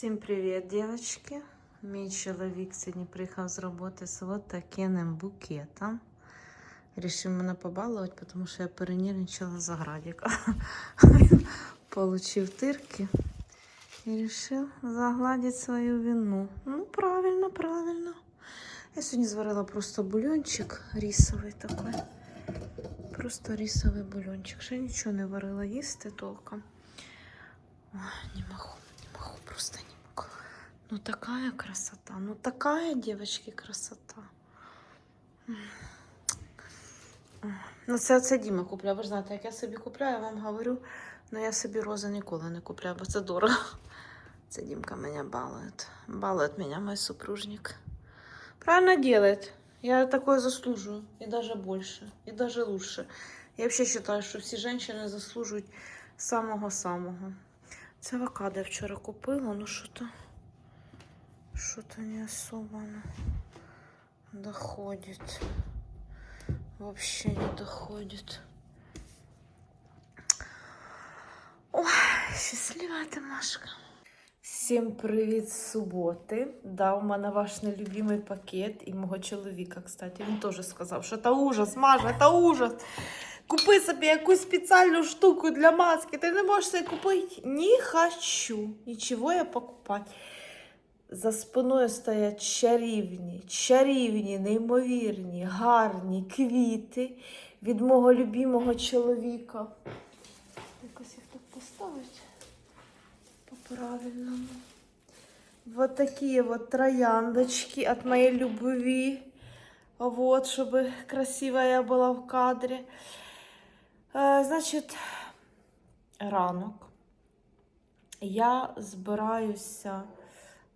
Всім привіт, дівчатки. Мій чоловік сьогодні приїхав з роботи з от таким букетом. Рішив мене побалувати, тому що я перенервничала за градіка. Получив тирки і вирішив загладити свою вину. Ну, правильно, правильно. Я сьогодні зварила просто бульончик рісовий такий. Просто рісовий бульончик. Ще нічого не варила їсти толком. Ой, не могу, могу, просто не могу. Ну такая красота, ну такая, девочки, красота. Ну це, це Діма купляє. Ви ж знаєте, як я собі купляю, я вам говорю, але я собі рози ніколи не купляю, бо це дорого. Це Дімка мене балує. Балует меня мой супружник. Правильно делает. Я такое заслуживаю. И даже больше. И даже лучше. Я вообще считаю, что все женщины заслуживают самого-самого. Це авокадо я вчора купила, ну що-то що-то не особо доходит. Вообще не доходит. Ой, щаслива ти, Машка. Всім привіт з суботи. Да, у мене ваш нелюбимий пакет і мого чоловіка, кстати. Він теж сказав, що це ужас, Маша, це ужас. Купи собі якусь спеціальну штуку для маски. Ти не можеш це купити. Не хочу. Нічого я покупати. За спиною стоять чарівні, чарівні, неймовірні, гарні квіти від мого любимого чоловіка. Якось їх так поставить по-правильному. Вот такие вот трояндочки от моей любви. Вот, чтобы красивая была в кадре. Е, Значить, ранок. Я збираюся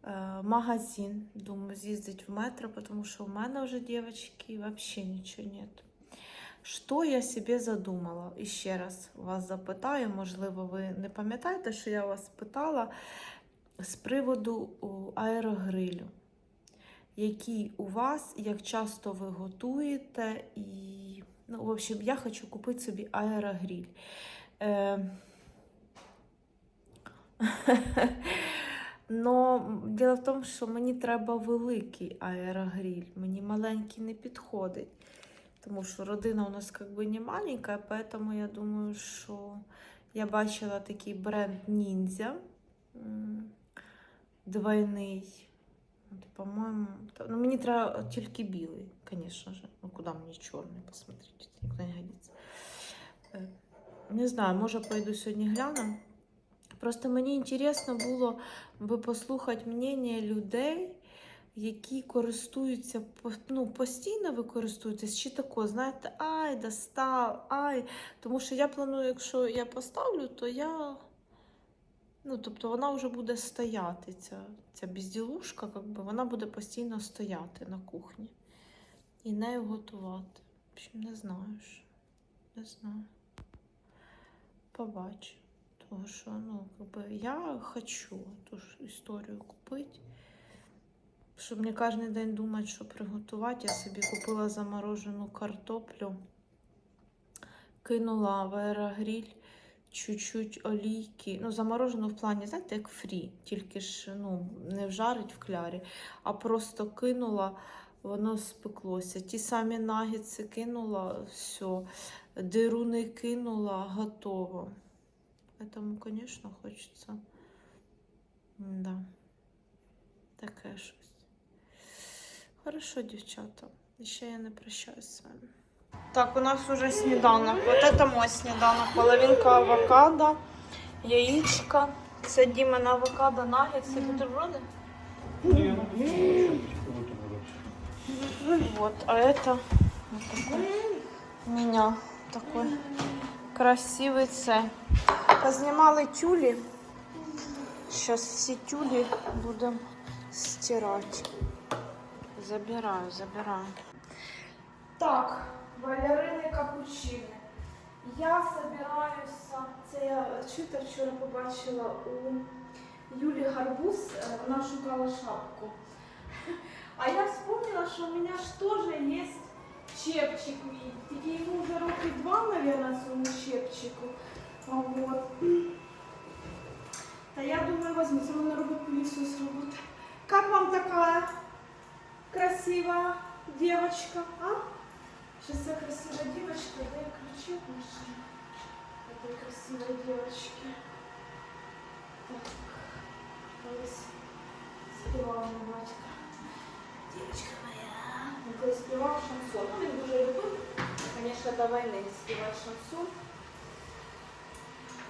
е, магазин. Думаю, з'їздити в метро, тому що в мене вже, дівчатки, взагалі нічого нет. Що я собі задумала? І ще раз вас запитаю, можливо, ви не пам'ятаєте, що я вас питала з приводу аерогрилю. Який у вас, як часто ви готуєте, і, ну, в общем, я хочу купити собі аерогриль. Е... Но діло в тому, що мені треба великий аерогриль, мені маленький не підходить. Тому що родина у нас как бы не маленькая, поэтому я думаю, що я бачила такий бренд Ніндзя двойний. Та- ну, мені треба тільки білий, звісно ж. Ну, куди мені чорний, посмотрите, нікуди не годиться. Е, Не знаю, може пойду сьогодні гляну. Просто мені інтересно було би послухати мнення людей, які користуються ну, постійно ви користуєтесь, чи тако, знаєте, ай, достав, ай. Тому що я планую, якщо я поставлю, то я. Ну, тобто вона вже буде стояти, ця, ця безділушка, как би, вона буде постійно стояти на кухні. І нею готувати. В общем, не знаю. що. Не знаю. Побачу. Тому що, ну, как би, я хочу ту ж історію купити. Щоб не кожен день думати, що приготувати, я собі купила заморожену картоплю, кинула в аерогріль чуть-чуть олійки. Ну, заморожену в плані, знаєте, як фрі, тільки ж ну, не вжарить в клярі, а просто кинула, воно спеклося. Ті самі нагідси кинула, все, дируни кинула, готово. Тому, звісно, хочеться. Да. Таке щось. Хорошо, дівчата. Ще я не прощаюсь з вами. Так, у нас уже сніданок. Вот это мой сніданок. Половинка авокадо, яичко. Це Діма на авокадо, нагетси, бутерброди. Не, ну, еще бутерброды. Вот, а это вот такой у меня такой красивый це. Познімали тюлі. Сейчас всі тюлі будемо стирати. Забираю, забираю. Так, балерини капучини. Я собираюся. Це я чуєте, вчора побачила у Юлі Гарбуз, е, вона шукала шапку. А я вспомнила, что у меня же тоже есть чепчик мій. Тільки йому вже років два, наверное, цьому чепчику. А Вот. Да я думаю, возьму, все равно робот пылесос работает. Как вам такая красивая девочка, а? Сейчас я красивая девочка, да я ключи от машины. Этой красивой девочки. Так, колись співала моя батька. Девочка моя. Він колись співав шансон. Ну, він дуже любив, звісно, до війни співати шансон.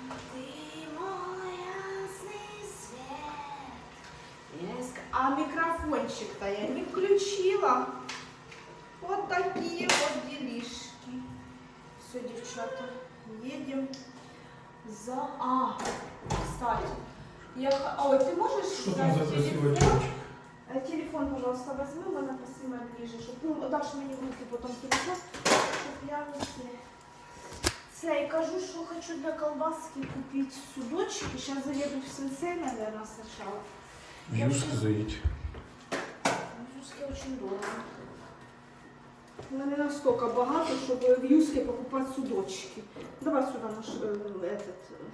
Ты мой ясный свет. Я иска- А микрофончик-то я не включила. Вот такие вот делишки. Все, девчата, едем за... А, кстати, я... Ой, ты можешь Что там за красивая телефон? Э, Телефон, пожалуйста, возьми, у мене ближе, щоб ну, даш мені в руки потім телефон, щоб я не це. Це, кажу, що хочу для колбаски купити судочки. Зараз заеду в сенсей, наверное, сначала. Юск заедь. В очень дорого. У мене настільки багато, щоб в Юске покупати судочки. Давай сюда наш э, этот. э.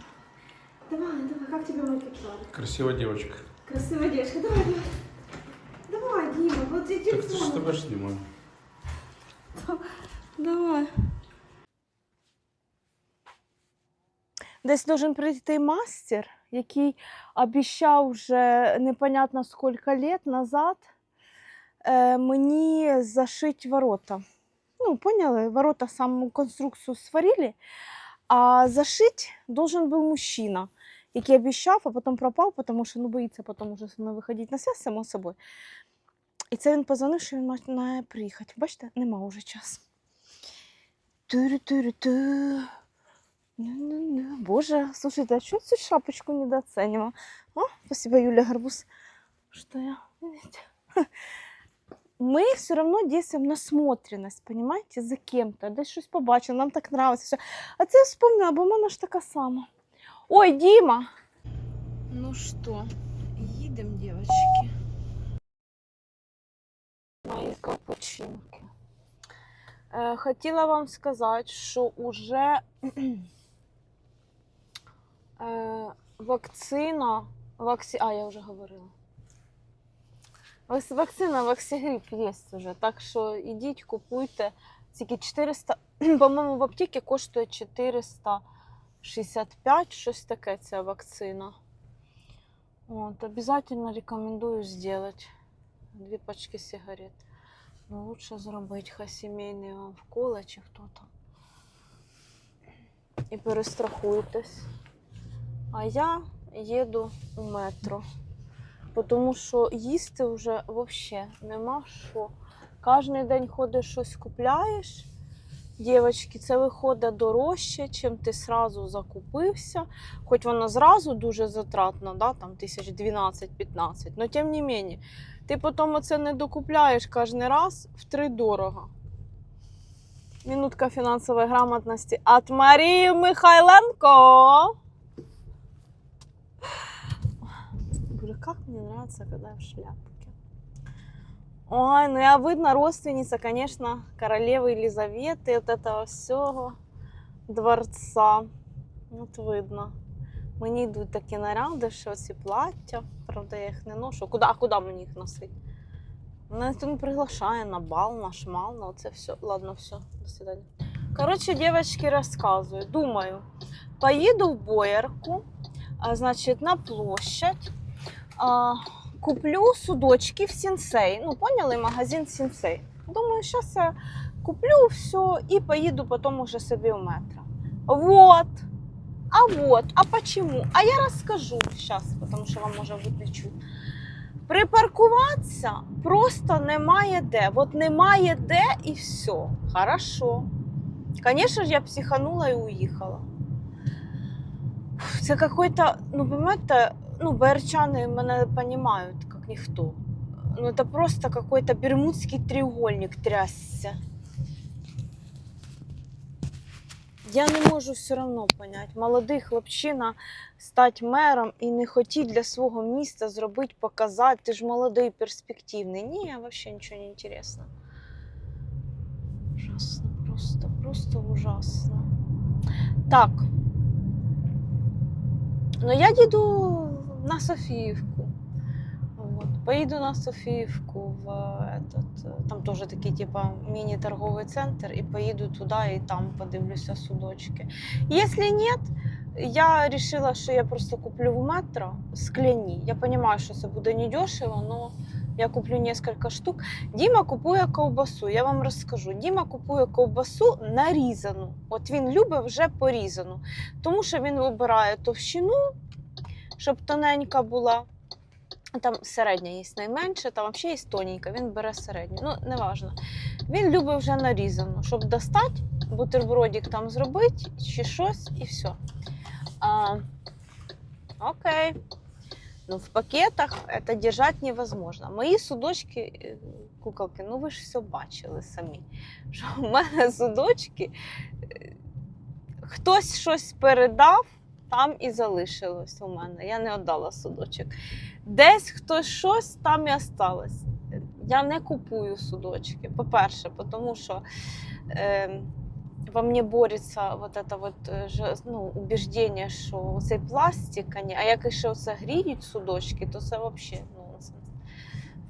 Давай, давай, как тебе мой капюшон? Красивая девочка. Красивая девочка, давай, давай. Давай, Дима, вот тебе Так ты телефон. с тобой снимаю. Давай. Десь должен прийти мастер, який обіцяв вже непонятно скільки лет назад е, мені зашити ворота. Ну, поняли? Ворота саму конструкцію сварили, а зашити должен був мужчина, який обіцяв, а потім пропав, тому що ну, боїться потім зі мною виходити на связь, само собою. І це він позвонив, що він має приїхати. Бачите, нема вже часу. Боже, слушайте, а я цю шапочку недооценила? О, спасибо, Юля Гарбуз, что я. Мы все равно действуем насмотренность, понимаете, за кем-то. Десь щось побачили, нам так нравится. Все. А це я вспомнила, бо в мене ж така сама. Ой, Дима! Ну что, едем, девочки. Мої капучинки. Е, Хотіла вам сказати, що уже е, вакцина, вакці... а я вже говорила. Вакс- Вакцина Ваксігрип є вже, так що ідіть, купуйте. Тільки 400, по-моєму, в аптеці коштує 465, щось таке ця вакцина. От, обязательно рекомендую сделать дві пачки сигарет. Ну, лучше зробити хай сімейний вам вколе чи хто там. І перестрахуйтесь. А я їду у метро. Тому що їсти вже взагалі нема що. Кожен день ходиш щось купляєш. Дівчатки, це виходить дорожче, чим ти сразу закупився. Хоч воно зразу дуже затратно, да, там тисяч 12-15. Но тим не менше, ти потім оце не докупляєш кожен раз втридорого. Минутка фінансової грамотності от Марії Михайленко. Боже, как мне нравится, когда я в шляпке. Ой, ну я видно родственница, конечно, королевы Елизаветы, от этого всього дворца. От видно. Мені йдуть такі наряди, що ці плаття. Правда, я їх не ношу. Куди, а куди мені їх носити? Мене ніхто не приглашає на бал, на шмал, на оце все. Ладно, все, до свидання. Коротше, дівчатки, розказую. Думаю, поїду в Боярку, а, значить, на площадь, а, куплю судочки в Сінсей. Ну, поняли, магазин Сінсей. Думаю, зараз я куплю все і поїду потім уже собі в метро. Вот. А вот, а почему? А я расскажу сейчас, потому що вам може виключу. Припаркуватися просто немає де. От немає де і все. Хорошо. Звісно ж, я психанула і уїхала. Це какой-то, ну, понимаете, ну, байерчани мене розуміють, як ніхто. Ну, це просто какой-то бермудський треугольник трясся. Я не можу все одно понять. Молодий хлопчина стати мером і не хотіть для свого міста зробити, показати. Ти ж молодий, перспективний. Ні, взагалі нічого не інтересно. Ужасно, просто, просто ужасно. Так. Ну, я їду на Софіївку. От. Поїду на Софіївку в этот, там теж такий, типа, міні-торговий центр, і поїду туди і там подивлюся судочки. Якщо ні, я вирішила, що я просто куплю в метро скляні. Я розумію, що це буде недешево, але я куплю кілька штук. Діма купує ковбасу. Я вам розкажу. Діма купує ковбасу нарізану. От він любить вже порізану, тому що він вибирає товщину, щоб тоненька була. Там середня є найменше, там взагалі є тоненька, він бере середню. Ну, неважно. Він любить вже нарізану, щоб достати, бутербродик там зробити чи щось, і все. А, окей. Ну, в пакетах это держать невозможно. Мої судочки, е, куколки, ну ви ж все бачили самі. Що в мене судочки, е, хтось щось передав, там і залишилось у мене. Я не віддала судочок. Десь хтось щось там і осталось. Я не купую судочки. По-перше, тому що. Е, во мне борется вот это вот е, ну, убеждение, що цей пластик, а як ще це гріють судочки, то це взагалі нонсенс.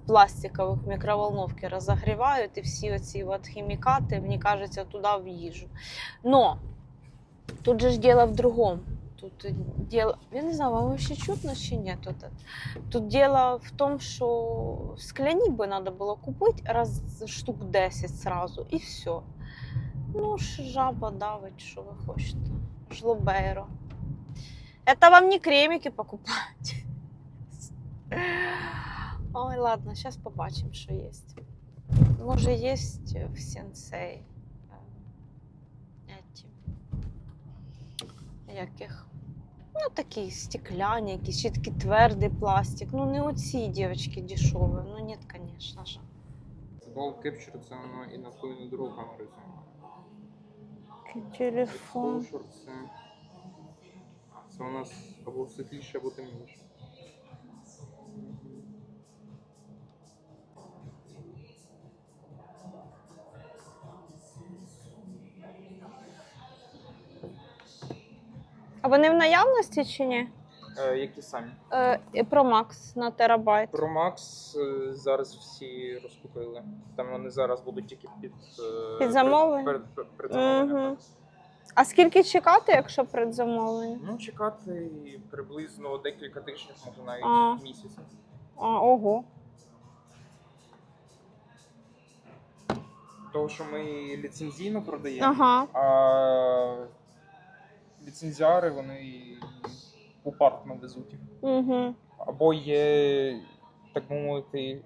В пластикових мікроволновки розогрівають і всі оці от хімікати, мені кажеться, туди в їжу. Но тут же ж дело в другом. Тут дело, я не знаю, вам вообще чутно чи ні? Тут, тут дело в тому, що скляні би треба було купити раз штук 10 сразу, і все. Ну, ж жаба давить, що ви хочете. Жлобейро. Это вам не кремики покупать. Ой, ладно, зараз побачимо, що є. Може, є в сенсей. е, Яких? Ну, такі стекляні, якісь, ще такий твердий пластик. Ну, не оці дівчатки дешеві. Ну, ні, звісно ж. Ball Capture це воно і на ту, і на другу камеру знімає. Телефон. Exposure це... Це у нас або світліше, або темніше. А вони в наявності чи ні? Е, які самі? Е, і Pro Max на терабайт. Pro Max е, зараз всі розкупили. Там вони зараз будуть тільки під, е, Під замовлення? Перед, перед, предзамовлення. Мгм. А скільки чекати, якщо предзамовлення? Ну, чекати приблизно декілька тижнів, може навіть А. місяць. А, ого. Тому що ми ліцензійно продаємо, Ага. а ліцензіари вони попартно везуть їх. Угу. Або є, так мовити,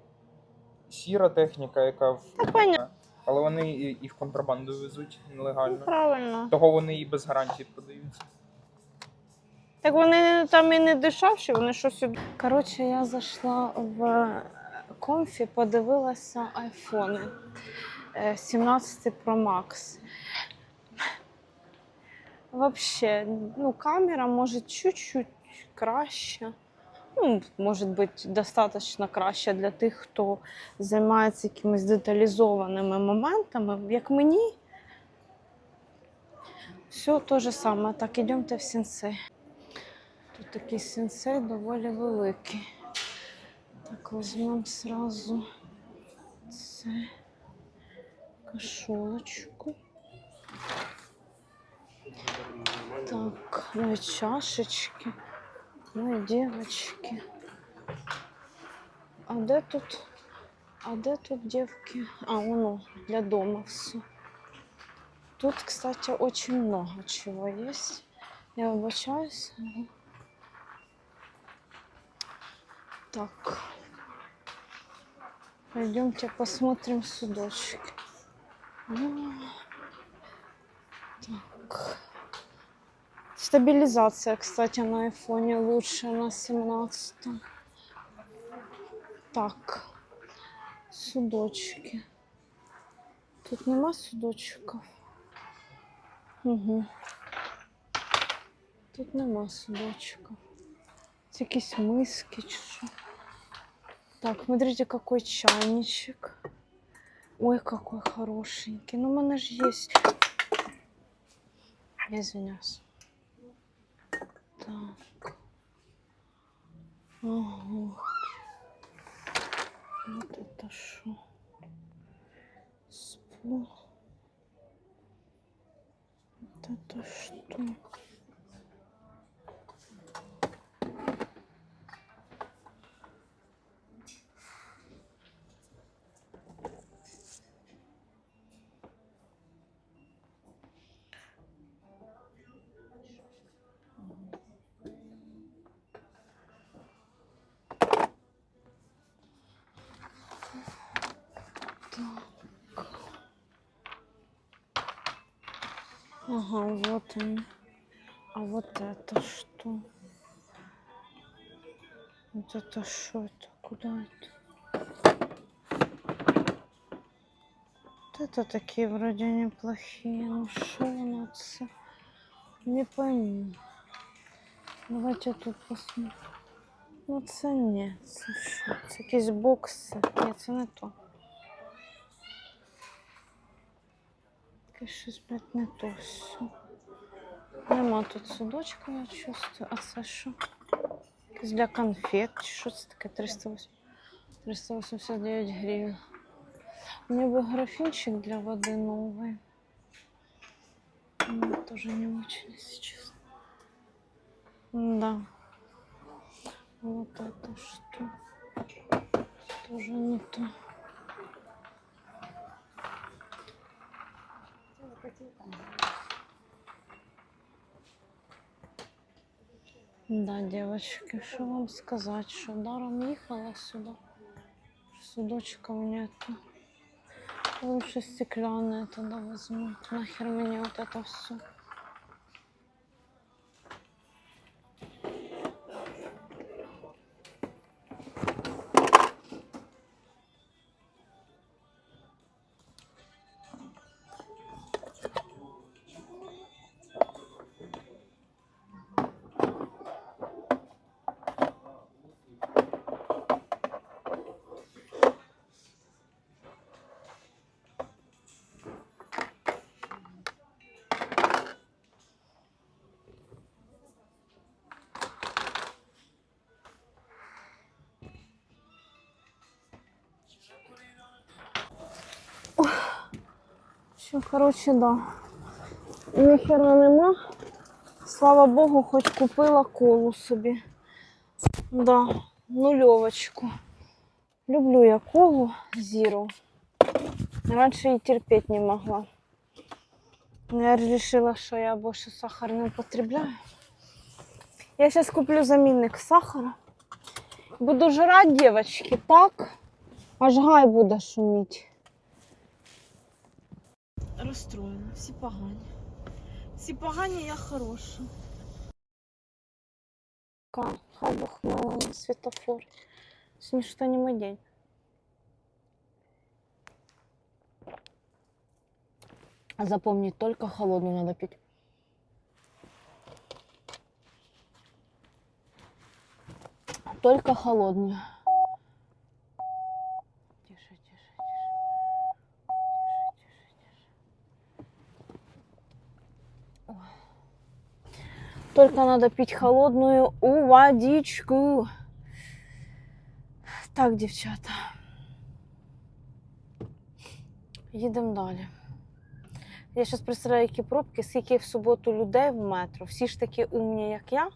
сіра техніка, яка в Та але вони і- їх контрабандою везуть Ну, нелегально. правильно. Того вони і без гарантії продаються. Так вони там і не дешевші, вони щось. Коротше, я зайшла в комфі, подивилася айфони Е, 17 Pro Max. Вообще, ну, камера може чуть-чуть краще. Ну, може бути, достатньо краще для тих, хто займається якимись деталізованими моментами, як мені. Все те же саме. Так, ідемте в сенсей. Тут такий сенсей доволі великий. Так, візьмемо сразу це кошолочку. Так, ну и чашечки, ну и девочки. А де тут? А де тут девки? А, воно для дома все. Тут, кстати, очень много чего есть. Я вибачаюсь. Так. Пойдемте посмотрим судочки. Ну, Так. Стабилизация, кстати, на айфоне лучше на 17. Так. Судочки. Тут нема судочков. Угу. Тут нема судочков. Це якісь миски чи. Так, смотрите, какой чайничек. Ой, какой хорошенький. Ну, у мене ж есть. Я извиняюсь. Так. Ага. Вот это что? Спу. Вот это что? Ага, вот он. А вот это что? Вот это что это? Куда это? Вот это такие вроде неплохие. Ну что у нас? Не пойму. Давайте тут посмотрим. Ну це ні, це що? Це якісь бокси. Ні, це не то. Якесь щось, блядь, не то все. Нема тут судочка, я чувствую. А це що? Якесь для конфет. чи Що це таке? 308 389 гривень. Мне бы графинчик для воды новый. Ну, тоже не очень, если честно. Да. Вот это что? Тоже не то. Да, девочки, что вам сказать, что даром ехала сюда. Судочков нету. Лучше стеклянные тогда возьму. Нахер мне вот это все. Що, коротше, да. Ніхера нема. Слава Богу, хоч купила колу собі. Да, нульовочку. Люблю я колу Зіру. Раніше її терпіти не могла. Я вирішила, що я більше сахар не употребляю. Я зараз куплю замінник сахара. Буду жрати, дівчатки, так? Аж гай буде шуміти. Розстроєна, всі погані. Всі погані, я хороша. Ка, хай Бог милує на світофорі. Сьогодні що не мій день. Запомни, только холодную надо пить. Только холодную. Только надо пить холодную водичку. Так, дівчата. Їдемо далі. Я зараз представляю, які пробки, скільки в суботу людей в метро. Всі ж такі умні, як я,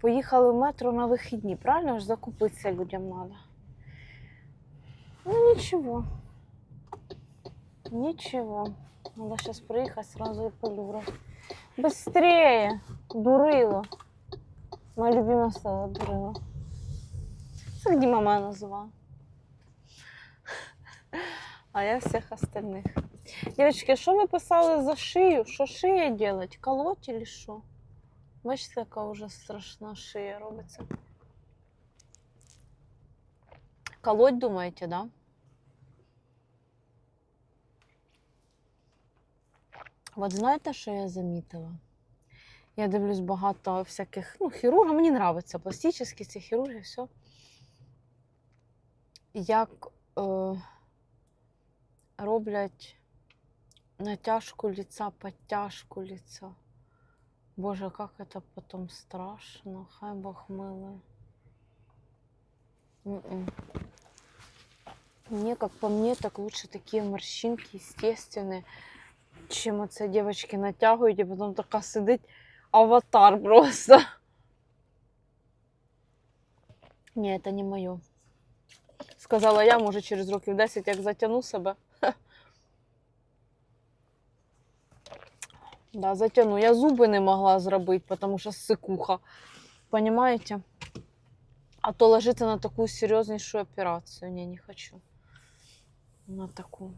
поїхали в метро на вихідні. Правильно ж закупитися людям треба. Ну нічого. Нічого. Надо зараз приїхати сразу і полюрати. Быстрее! Дурило. Моє любиме слово дурило. Це Діма мене називала. А я всіх остальних. Девочки, що ви писали за шию? Що шия делать? Колоть или що? Бачите, яка вже страшна шия робиться. Колоть, думаєте, да? От знаєте, що я замітила? Я дивлюсь багато всяких, ну, хірургів, мені подобається пластичні ці хірурги, все. Як е, роблять натяжку лица, подтяжку лица. Боже, как это потом страшно. Хай Бог. М-м. Мне, как по мне, так лучше такие морщинки естественные, чем оце девочки натягують, і потім така сидить аватар просто. Ні, це не моє. Сказала я, може, через років 10, як затягну себе. Да, затягну. Я зуби не могла зробити, тому що сикуха. Понимаете? А то ложиться на таку серйознейшую операцію. Не, не хочу. На таку.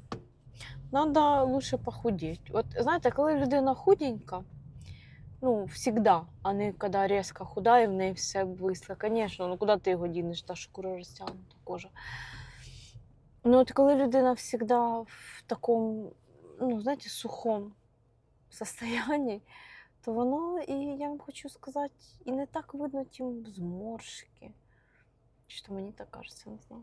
Надо лучше похудеть. От знаєте, коли людина худенька, ну, всегда, а не коли різко худає, в неї все висло. Звісно, ну куди ти його дінеш, та шкура розтягнута кожа. Ну, от коли людина всегда в такому, ну, знаєте, сухому состоянии, то воно, і я вам хочу сказати, і не так видно ті зморшки. Що мені так кажеться, не знаю.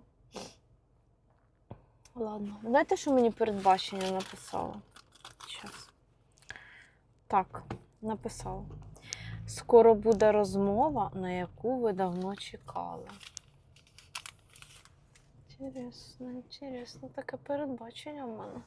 Ладно. Знаєте, що мені передбачення написало? Зараз. Так, написала. Скоро буде розмова, на яку ви давно чекали. Інтересно, інтересно, таке передбачення в мене.